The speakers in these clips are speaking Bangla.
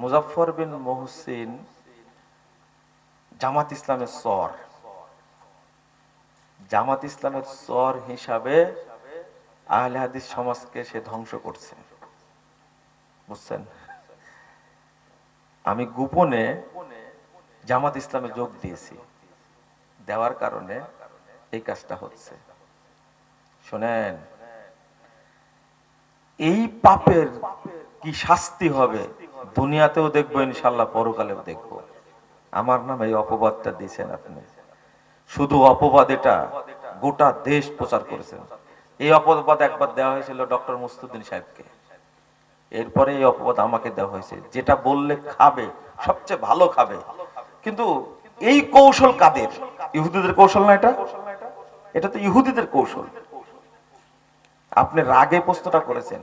মুজাফর বিন মহসিন জামাত ইসলামের সর জামাত ইসলামের সর হিসাবে আহলে হাদিস সমাজকে সে ধ্বংস করছে। বুঝছেন? আমি গোপনে জামাত ইসলামে যোগ দিয়েছি। দেওয়ার কারণে এই কাজটা হচ্ছে। শোনেন, এই পাপের কি শাস্তি হবে? দুনিয়াতেও দেখব, ইনশাল্লাহ পরকালেও দেখব। আমার নামে এই অপবাদটা দিয়েছেন আপনি। শুধু অপবাদ এটা, গোটা দেশ প্রচার করেছেন। এই অপবাদ একবার দেওয়া হয়েছিল ডক্টর মুস্তুদ্দিন সাহেবকে। এরপরে এই অপবাদ আমাকে দেওয়া হয়েছে। যেটা বললে খাবে, সবচেয়ে ভালো খাবে। কিন্তু এই কৌশল কাদের? ইহুদিদের কৌশল না এটা? এটা তো ইহুদিদের কৌশল। আপনি রাগে প্রশ্নটা করেছেন।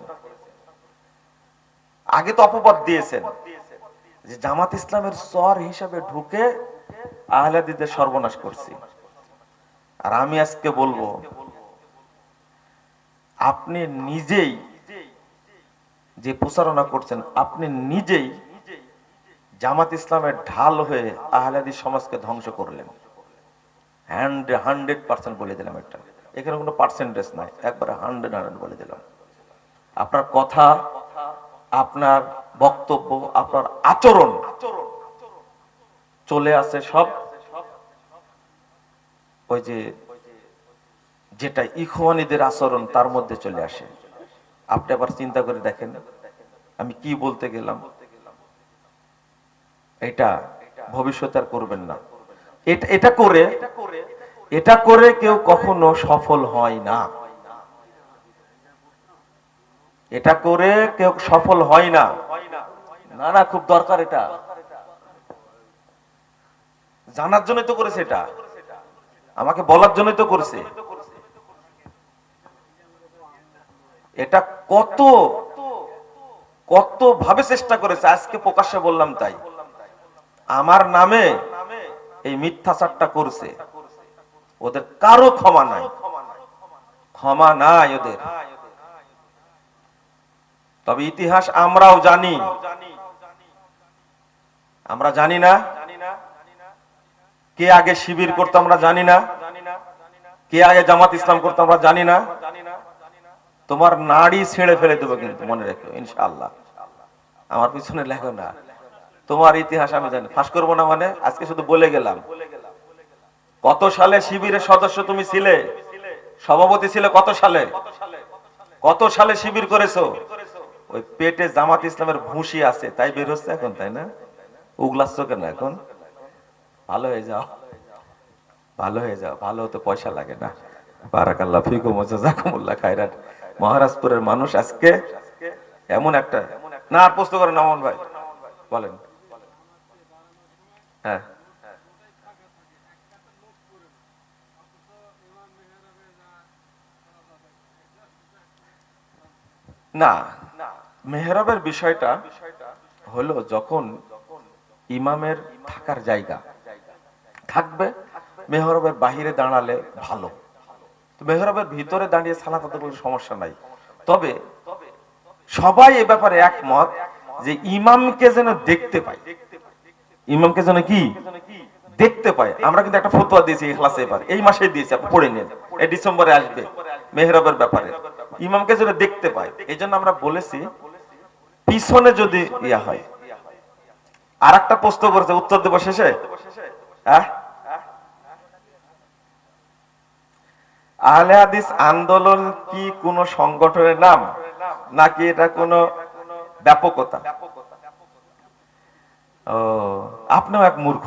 আগে তো অপবাদ দিয়েছেন যে জামাত ইসলামের সর হিসাবে ঢুকে আহলাদিদের সর্বনাশ করছি। আর আমি আজকে বলব, আপনি নিজেই যে প্রচারণা করছেন, আপনি নিজেই জামাত ইসলামের ঢাল হয়ে আহলাদি সমাজকে ধ্বংস করলেন। হান্ড্রেড পার্সেন্ট বলে দিলাম একটা। এখানে কোনো পার্সেন্টেজ নাই, একবারে হান্ড্রেড হান্ড্রেড বলে দিলাম। আপনার কথা আপনার বক্তব্য, আপনার আচরণ চলে আসে সব। ওই যে, যেটা ইখওয়ানিদের আচরণ, তার মধ্যে চলে আসে। আপনি আবার চিন্তা করে দেখেন, আমি কি বলতে গেলাম? এটা ভবিষ্যতে আর করবেন না। এটা এটা করে এটা করে কেউ কখনো সফল হয় না। এটা করে কেউ সফল হয় না। না না, খুব দরকার এটা। জানার জন্যই তো করেছে এটা। আমাকে বলার জন্যই তো করেছে। এটা কত কত ভাবে চেষ্টা করেছে, আজকে প্রকাশ্যে বললাম তাই। আমার নামে এই মিথ্যাচারটা করছে। ওদের কারও ক্ষমা নাই। ক্ষমা নাই ওদের। তবে ইতিহাস আমরাও জানি। আমরা জানি না। কে আগে শিবির করতো আমরা জানি না। কে আগে জামাত ইসলাম করতো আমরা জানি না। তোমার নাড়ি ছেড়ে ফেলে দেবো কিন্তু, মনে রেখো, ইনশাআল্লাহ। আমার পিছনে লেখো না। তোমার ইতিহাস আমি জানি ফাঁস করব না মানে? আজকে শুধু বলে গেলাম। কত সালে শিবিরের সদস্য তুমি ছিলে? সভাপতি ছিলে কত সালে? কত সালে শিবির করেছ? ওই পেটে জামাত ইসলামের ভুসি আছে, তাই বের হচ্ছে এখন, তাই না? উগলাচ্ছ কেন এখন? ভালো হয়ে যাও। ভালো হয়ে যাও, ভালো হতে পয়সা লাগে না। মহারাজপুরের মানুষ আজকে এমন একটা না, আর প্রশ্ন করেন আমন ভাই। বলেন। হ্যাঁ। না। মেহরাবের বিষয়টা হলো যখন ইমামের থাকার জায়গা। থাকবে, মেহরবের বাহিরে দাঁড়ালে ভালো। মেহরবের ভিতরে দাঁড়িয়ে সালাত সমস্যা নাই। তবে সবাই এ ব্যাপারে একমত যে ইমামকে যেন দেখতে পাই ইমামকে যেন কি? দেখতে পাই আমরা কিন্তু একটা ফতোয়া দিয়েছি ইখলাসে এবার। এই মাসে দিয়েছি, আপনি পড়ে নেন। এই ডিসেম্বরে আসবে মেহরবের ব্যাপারে। ইমামকে যেন দেখতে পাই এই আমরা বলেছি পিছনে যদি ইয়া হয়। আর একটা প্রশ্ন করেছে, উত্তর দেবো শেষে? আহলে আন্দোলন কি কোন সংগঠনের নাম, নাকি এটা কোন ব্যাপকতা? ও, আপনিও এক মূর্খ।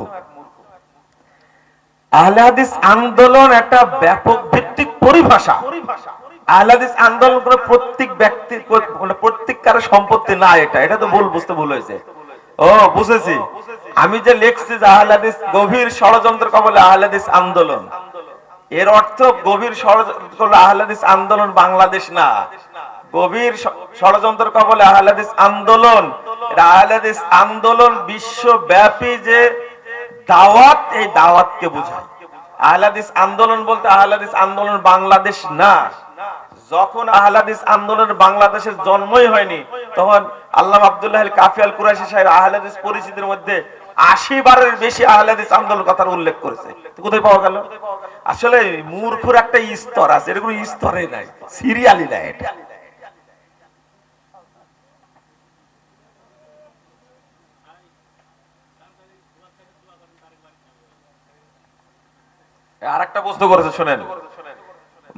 আহলে হাদিস আন্দোলন একটা ব্যাপক ভিত্তিক পরিভাষা। আহলে আন্দোলন করে প্রত্যেক মানে প্রত্যেক কারও সম্পত্তি না এটা। এটা তো ভুল, বুঝতে ভুল হয়েছে। ও, বুঝেছি। আমি যে লিখছি যে গভীর ষড়যন্ত্র কবলে আন্দোলন। এর অর্থ গভীর ষড়যন্ত্র আন্দোলন বাংলাদেশ না। গভীর ষড়যন্ত্র কবলে আহলাদিস আন্দোলন। আহলাদিস আন্দোলন বিশ্বব্যাপী যে দাওয়াত, এই দাওয়াতকে বোঝায়। আহলাদিস আন্দোলন বলতে আহলাদিস আন্দোলন বাংলাদেশ না। যখন আহলাদিস আন্দোলনের বাংলাদেশের জন্মই হয়নি, তখন আল্লাহ আব্দুল্লাহ কাফিয়াল কুরাইশি সাহেব আহলাদিস পরিচিতির মধ্যে আশি বারের বেশি আহলাদিস আন্দোলন কথার উল্লেখ করেছে। কোথায় পাওয়া গেল? আসলে মূর্খুর একটা স্তর আছে এটা কোনো স্তরে নাই সিরিয়ালি নাই এটা। আর একটা প্রশ্ন করেছে, শোনেন।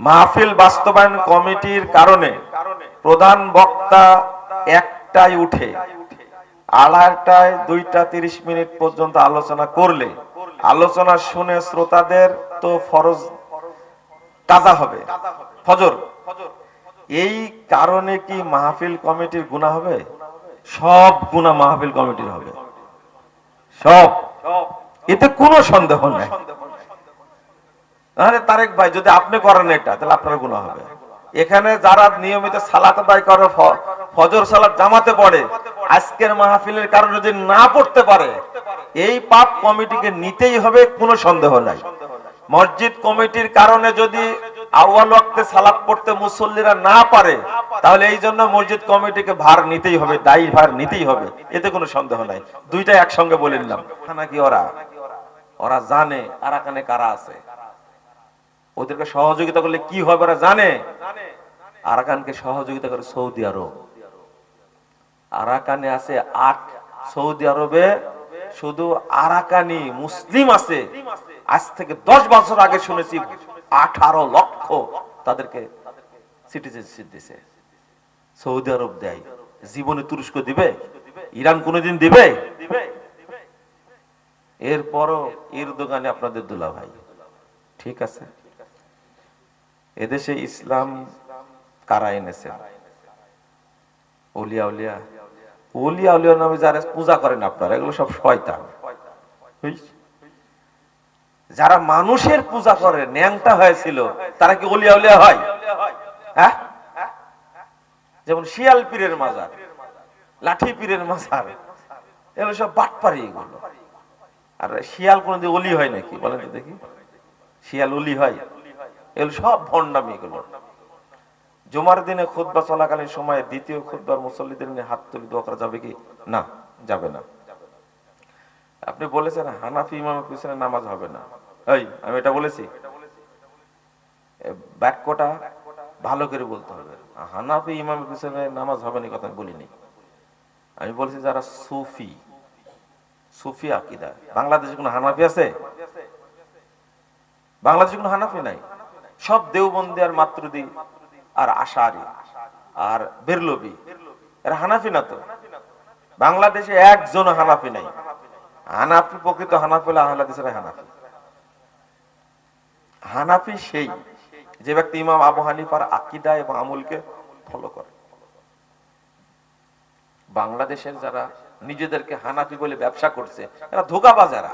মাহফিল বাস্তবায়ন কমিটির কারণে প্রধান বক্তা একটাই উঠে, আড়াইটায় দুইটা তিরিশ মিনিট পর্যন্ত আলোচনা করলে আলোচনা শুনে শ্রোতাদের তো ফরজ কাজা হবে। ফজর। এই কারণে কি মাহফিল কমিটির গুণা হবে? সব গুণা মাহফিল কমিটির হবে। সব। এতে কোনো সন্দেহ নাই। আরে তারেক ভাই, যদি আপনি করেন এটা, তাহলে আপনার গুণ হবে। এখানে যারা নিয়মিত সালাত আদায় করে ফজর সালাত জামাতে পড়ে, আজকের মাহফিলের কারণে যদি না পড়তে পারে, এই পাপ কমিটিকে নিতেই হবে, কোনো সন্দেহ নাই। মসজিদ কমিটির কারণে যদি আউয়াল ওয়াক্তে সালাত পড়তে মুসল্লিরা না পারে, তাহলে এই জন্য মসজিদ কমিটিকে ভার নিতেই হবে, দায়ী ভার নিতেই হবে, এতে কোনো সন্দেহ নাই। দুইটা একসঙ্গে বলে নিলাম। নাকি ওরা? ওরা জানে আরাকানে কারা আছে। ওদেরকে সহযোগিতা করলে কি হবে ওরা জানে? আরাকানকে সহযোগিতা করে সৌদি আরব। আরাকানে আছে আট সৌদি আরবে, শুধু আরাকানি মুসলিম আছে। আজ থেকে দশ বছর আগে শুনেছি আঠারো লক্ষ তাদেরকে সিটিজেনশিপ দিছে। সৌদি আরব দেয়। জীবনে তুরস্ক দিবে? ইরান কোনোদিন দিবে? এরপরও এর দোকানে আপনাদের দুলা ভাই ঠিক আছে? এদেশে ইসলাম কারা এনেছে? ওলিয়া উলিয়া ওলিয়া উলিয়া নামে যারা পূজা করেন আপনারা, এগুলো সব শয়তান। যারা মানুষের পূজা করে, ন্যাংটা হয়েছিল, তারা কি ওলিয়া উলিয়া হয়? হ্যাঁ? যেমন শিয়াল পীরের মাজার, লাঠি পীরের মাজার, এগুলো সব বাটপারি এগুলো। আর শিয়াল কোনদিন অলি হয় নাকি? বলেন তো দেখি। শিয়াল অলি হয়? এগুলো সব ভণ্ডামি এগুলো। জুমার দিনে খুতবা চলাকালীন সময়ে দ্বিতীয় খুতবার মুসল্লিদের নিয়ে হাত তুলে দোয়া করা যাবে কি? না, যাবে না। আপনি বলেছেন হানাফি ইমামের পিছনে নামাজ হবে না। এই, আমি এটা বলেছি। বাক্যটা ভালো করে বলতে হবে। হানাফি ইমামের পিছনে নামাজ হবে না কথা বলিনি। আমি বলেছি যারা সুফি সুফি আকিদা। বাংলাদেশে কোনো হানাফি আছে? বাংলাদেশে কোনো হানাফি নাই। সব দেওবন্দি আর মাতৃদি আর আশারি আর বেরলবি। এরা হানাফি না তো? বাংলাদেশে একজন হানাফি নাই। হানাফি প্রকৃত হানাফি হলে হানাফি। হানাফি সেই যে ব্যক্তি ইমাম আবু হানিফার আকিদা এবং আমুলকে ফলো করে। বাংলাদেশের যারা নিজেদেরকে হানাফি বলে ব্যবসা করছে, এরা ধোকাবাজ এরা।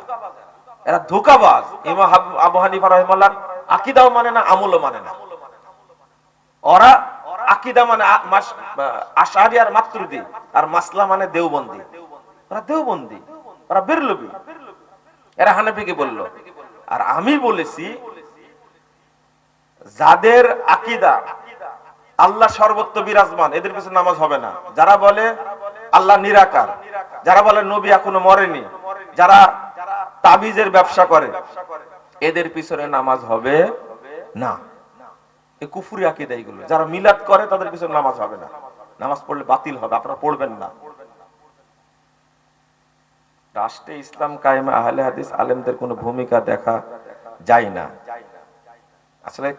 এরা ধোকাবাজ। ইমাম আবু হানিফা রহমাল্লাহ আকিদাও মানে না, আমলও মানে না। ওরা আকিদা মানে আ- মাস- আশারি আর মাতৃদি আর মাসলা মানে দেওবন্দি। ওরা দেওবন্দি, ওরা বেরলবি। এরা হানাফিকে বলল। আর আমি বলেছি, যাদের আকিদা, আল্লাহ সর্বত্র বিরাজমান, এদের পিছনে নামাজ হবে না। যারা বলে, আল্লাহ নিরাকার। যারা বলে, নবী এখনও মরেনি। যারা তাবিজের ব্যবসা করে। এদের পিছনে নামাজ হবে না। এ কুফুরি আকিদা এগুলো। যারা মিলাদ করে, তাদের পিছনে নামাজ হবে না। নামাজ পড়লে বাতিল হবে, আপনারা পড়বেন না। রাষ্ট্রে ইসলাম কায়েমে আহলে হাদিস আলেমদের কোনো ভূমিকা দেখা যায় না। আসলে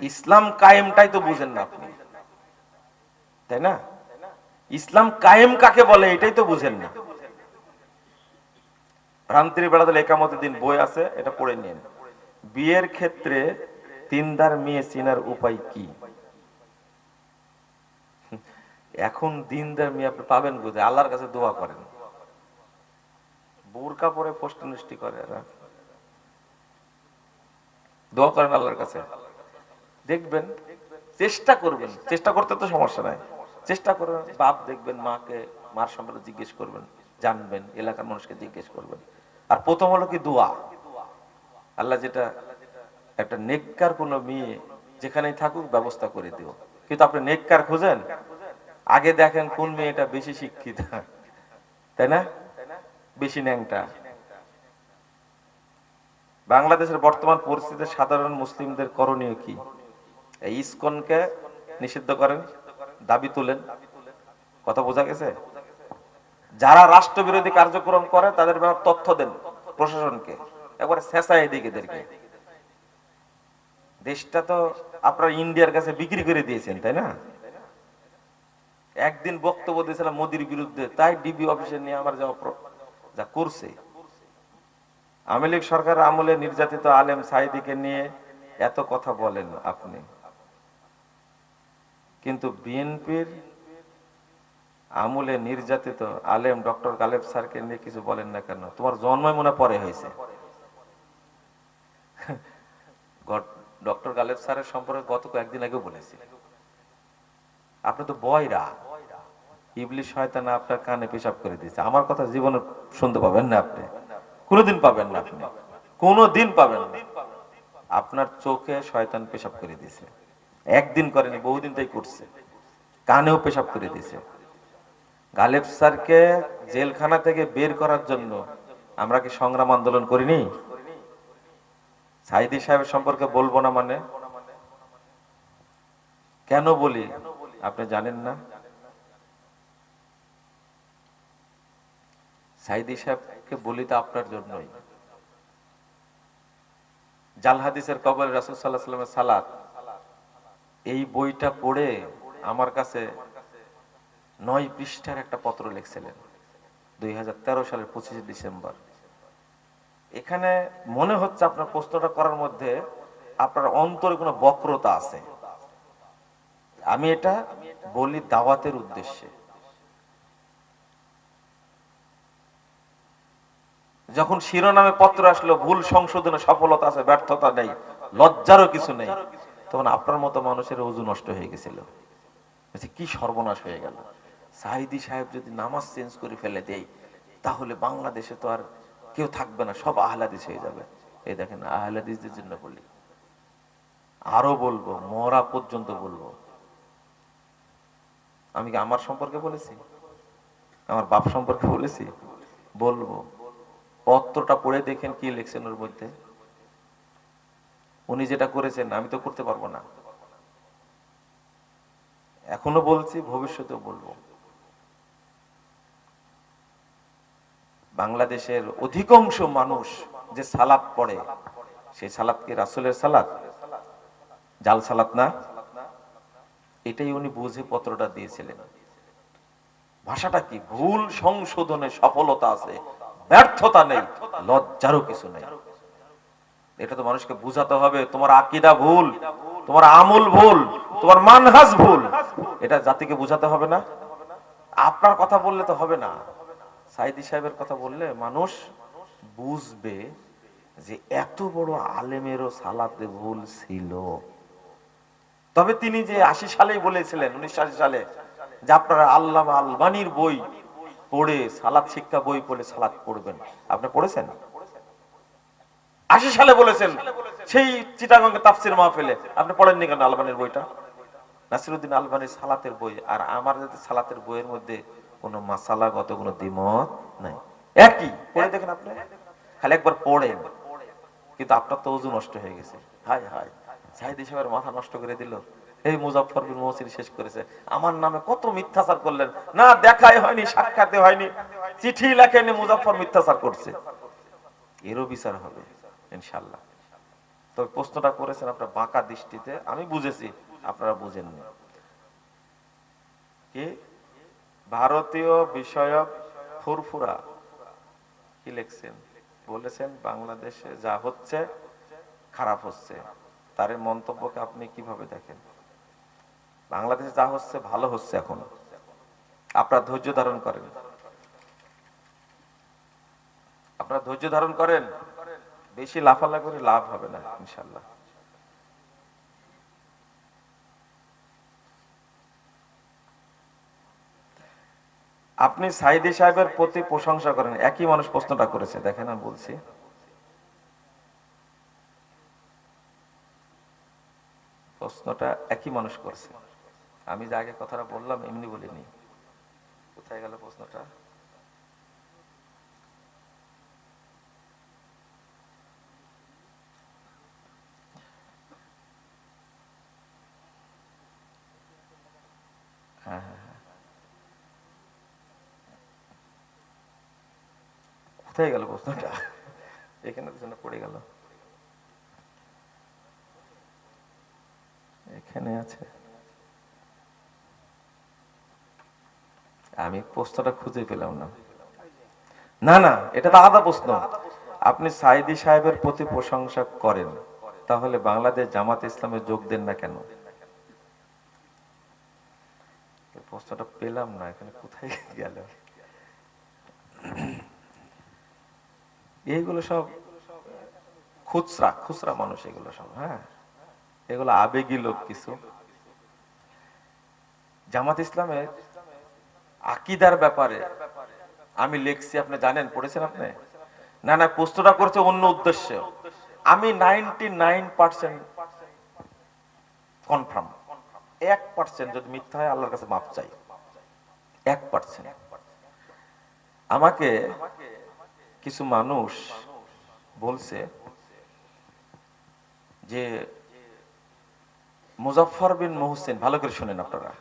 ইসলাম কায়েমটাই তো বুঝেন না আপনি। তাই না? ইসলাম কায়েম কাকে বলে এটাই তো বুঝেন না। ভ্রান্তির বেড়াতে একামত দিন বই আছে, এটা পড়ে নিন। বিয়ের ক্ষেত্রে তিনদার মেয়ে চিনার উপায় কি? এখন দিনদার মেয়ে আপনি পাবেন বুঝে আল্লাহর কাছে দোয়া করেন। বোরকা পরে ফষ্টি নষ্টি করে দোয়া করেন আল্লাহর কাছে। দেখবেন, চেষ্টা করবেন। চেষ্টা করতে তো সমস্যা নাই। চেষ্টা করবেন বাপ দেখবেন, মাকে, মার সম্পর্কে জিজ্ঞেস করবেন, জানবেন, এলাকার মানুষকে জিজ্ঞেস করবেন। আর প্রথম হলো কি দোয়া? আল্লাহ যেটা একটা নেককার কোনো মেয়ে যেখানেই থাকুক ব্যবস্থা করে দিও। কিন্তু আপনি নেককার খুঁজেন? আগে দেখেন কোন মেয়েটা বেশি শিক্ষিত। তাই না? বেশি ন্যাংটা। বাংলাদেশের বর্তমান পরিস্থিতিতে সাধারণ মুসলিমদের করণীয় কি? এই ইসকনকে নিষিদ্ধ করেন, দাবি তুলেন। কথা বোঝা গেছে? যারা রাষ্ট্রবিরোধী কার্যক্রম করে, তাদের ব্যাপারে তথ্য দেন প্রশাসনকে। একবারে শেষায় এদিকে এদেরকে। দেশটা তো আপনারা ইন্ডিয়ার কাছে বিক্রি করে দিয়েছেন, তাই না? একদিন বক্তব্য দিয়েছিলাম মোদির বিরুদ্ধে, তাই ডিবি অফিসে নিয়ে আমার যা যা করছে। আওয়ামী লীগ সরকার আমলে নির্যাতিত আলেম সাইদিকে নিয়ে এত কথা বলেন আপনি। কিন্তু বিএনপির আমলে নির্যাতিত আলেম ডক্টর গালেব স্যারকে নিয়ে কিছু বলেন না কেন? তোমার জন্মই মনে পরে হয়েছে। ডক্টর গালেব স্যারের সম্পর্কে গত কয়েকদিন আগে বলেছি আপনি তো বয়রা। ইবলিশ শয়তান আপনার কানে পেশাব করে দিয়েছে। আমার কথা জীবনে শুনতে পাবেন না আপনি। কোনোদিন পাবেন না আপনি। কোনোদিন পাবেন না। আপনার চোখে শয়তান পেশাব করে দিয়েছে। একদিন করেনি, বহুদিন তাই করছে। কানেও পেশাব করে দিয়েছে। গালেব স্যারকে জেলখানা থেকে বের করার জন্য আমরা কি সংগ্রাম আন্দোলন করিনি? সাইদি সাহেবের সম্পর্কে বলব না মানে? কেন বলি? আপনি জানেন না? সাইদি সাহেবকে বলি তো আপনার জন্যই। জাল হাদিসের কবর রাসুল সাল্লাহ সাল্লামের সালাত, এই বইটা পড়ে আমার কাছে নয় পৃষ্ঠার একটা পত্র লিখছিলেন, দুই হাজার তেরো সালের পঁচিশে ডিসেম্বর। এখানে মনে হচ্ছে আপনার প্রশ্নটা করার মধ্যে আপনার অন্তরে কোনো বক্রতা আছে। আমি এটা বলি দাওয়াতের উদ্দেশ্যে। যখন শিরোনামে পত্র আসলো ভুল সংশোধনে সফলতা আছে ব্যর্থতা নেই লজ্জারও কিছু নেই তখন আপনার মতো মানুষের ওজু নষ্ট হয়ে গেছিল। বলছি, কি সর্বনাশ হয়ে গেল। সাহিদি সাহেব যদি নামাজ চেঞ্জ করে ফেলে দেয় তাহলে বাংলাদেশে তো আর কেউ থাকবে না, সব আহলাদিস হয়ে যাবে। এই দেখেন, আহলাদিসদের জন্য বলি। আরও বলব, মরা পর্যন্ত বলব। আমি কি আমার সম্পর্কে বলেছি? আমার বাপ সম্পর্কে বলেছি? বলব। পত্রটা পড়ে দেখেন কি লিখছেন ওর মধ্যে। উনি যেটা করেছেন, আমি তো করতে পারব না। এখনও বলছি, ভবিষ্যতেও বলব। বাংলাদেশের অধিকাংশ মানুষ যে সালাদ পড়ে সেই সালাদ কি রাসুলের সালাদ জাল সালাত না? এটাই উনি বুঝে পত্রটা দিয়েছিলেন। ভাষাটা কি? ভুল সংশোধনে সফলতা আছে, ব্যর্থতা নেই, লজ্জারও কিছু নেই। এটা তো মানুষকে বুঝাতে হবে, তোমার আকিদা ভুল, তোমার আমল ভুল, তোমার মানহাজ ভুল। এটা জাতিকে বুঝাতে হবে না? আপনার কথা বললে তো হবে না। সাইদি সাহেবের কথা বললে মানুষ বুঝবে যে এত বড় আলেমেরও সালাতে ভুল ছিল। তবে তিনি যে আশি সালেই বলেছিলেন, উনিশশো আশি সালে, যে আপনারা আল্লাহ আলবানির বই পড়ে সালাদ শিক্ষা বই পড়ে সালাদ পড়বেন। আপনি পড়েছেন? আশি সালে বলেছেন, সেই চিটাগঙ্গে তাফসির মাহফিলে। আপনি পড়েননি কেন আলবানির বইটা? নাসিরুদ্দিন আলবানির সালাতের বই, আর আমার যদি সালাতের বইয়ের মধ্যে কোনো মাসালাগত কোনো দ্বিমত নাই। একই, পড়ে দেখেন আপনি? খালি একবার পড়েন। কিন্তু আপনার তো নষ্ট হয়ে গেছে। হাই হাই সাহিদ সাহেবের মাথা নষ্ট করে দিল। এই মুজাফর বিন মহসিন শেষ করেছে। আমার নামে কত মিথ্যাচার করলেন? না, দেখাই হয়নি, সাক্ষাতে হয়নি। চিঠি লেখেনি মুজাফর মিথ্যাচার করছে। এরও বিচার হবে ইনশাল্লাহ প্রশ্নটা করেছেন আপনার বাঁকা দৃষ্টিতে। আমি বুঝেছি, আপনারা বুঝেননি। কি? ভারতীয় বিষয়ক ফুরফুরা। কি লিখছেন? বলেছেন, বাংলাদেশে যা হচ্ছে, খারাপ হচ্ছে। তার মন্তব্যকে আপনি কীভাবে দেখেন? বাংলাদেশে যা হচ্ছে, ভালো হচ্ছে এখন। আপনারা ধৈর্য ধারণ করেন। আপনারা ধৈর্য ধারণ করেন, বেশি লাফালা করে লাভ হবে না ইনশাল্লাহ আপনি সাইদি সাহেবের প্রতি প্রশংসা করেন, একই মানুষ প্রশ্নটা করেছে, দেখেন আমি বলছি। প্রশ্নটা একই মানুষ করছে। আমি যে আগে কথাটা বললাম, এমনি বলিনি। কোথায় গেল প্রশ্নটা? কোথায় গেল প্রশ্নটা। এখানে পিছনে পড়ে গেল। এখানে আছে। আমি প্রশ্নটা খুঁজে পেলাম না। না না, এটা তো আলাদা প্রশ্ন। আপনি সাইদি সাহেবের প্রতি প্রশংসা করেন, তাহলে বাংলাদেশ জামাত ইসলামে যোগ দেন না কেন? প্রশ্নটা পেলাম না, এখানে কোথায় গেল? এইগুলো সব খুচরা খুচরা মানুষ এগুলো সব হ্যাঁ? এগুলো আবেগী লোক কিছু। জামাত ইসলামের আকিদার ব্যাপারে আমি লিখছি, আপনি জানেন, পড়েছেন আপনি? না না, প্রশ্নটা করছে অন্য উদ্দেশ্যে। আমি নাইনটি নাইন পার্সেন্ট কনফার্ম এক পার্সেন্ট যদি মিথ্যা হয়, আল্লাহর কাছে মাপ চাই। এক পার্সেন্ট আমাকে কিছু মানুষ বলছে যে মুজাফর বিন মোহসেন ভালো করে শোনেন আপনারা।